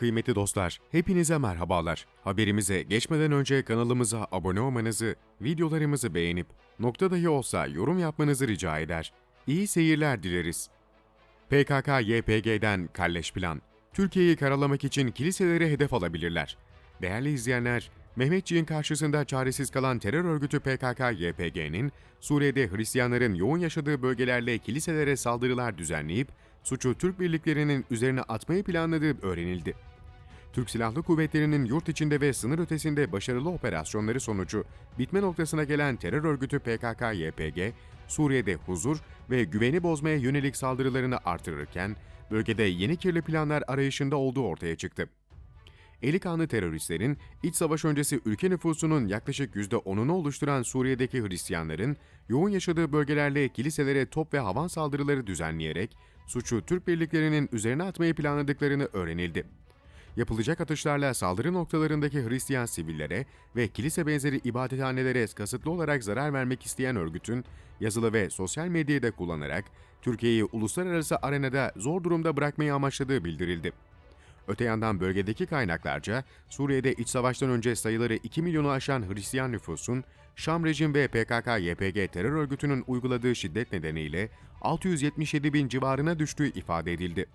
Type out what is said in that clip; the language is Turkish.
Kıymetli dostlar, hepinize merhabalar. Haberimize geçmeden önce kanalımıza abone olmanızı, videolarımızı beğenip nokta dahi olsa yorum yapmanızı rica eder. İyi seyirler dileriz. PKK-YPG'den kalleş plan. Türkiye'yi karalamak için kiliseleri hedef alabilirler. Değerli izleyenler, Mehmetçiğin karşısında çaresiz kalan terör örgütü PKK-YPG'nin Suriye'de Hristiyanların yoğun yaşadığı bölgelerle kiliselere saldırılar düzenleyip suçu Türk birliklerinin üzerine atmayı planladığı öğrenildi. Türk Silahlı Kuvvetleri'nin yurt içinde ve sınır ötesinde başarılı operasyonları sonucu bitme noktasına gelen terör örgütü PKK-YPG, Suriye'de huzur ve güveni bozmaya yönelik saldırılarını artırırken, bölgede yeni kirli planlar arayışında olduğu ortaya çıktı. Eli kanlı teröristlerin iç savaş öncesi ülke nüfusunun yaklaşık %10'unu oluşturan Suriye'deki Hristiyanların yoğun yaşadığı bölgelerle kiliselere top ve havan saldırıları düzenleyerek suçu Türk birliklerinin üzerine atmayı planladıklarını öğrenildi. Yapılacak atışlarla saldırı noktalarındaki Hristiyan sivillere ve kilise benzeri ibadethanelere kasıtlı olarak zarar vermek isteyen örgütün yazılı ve sosyal medyayı kullanarak Türkiye'yi uluslararası arenada zor durumda bırakmayı amaçladığı bildirildi. Öte yandan bölgedeki kaynaklarca Suriye'de iç savaştan önce sayıları 2 milyonu aşan Hristiyan nüfusun Şam rejim ve PKK-YPG terör örgütünün uyguladığı şiddet nedeniyle 677 bin civarına düştüğü ifade edildi.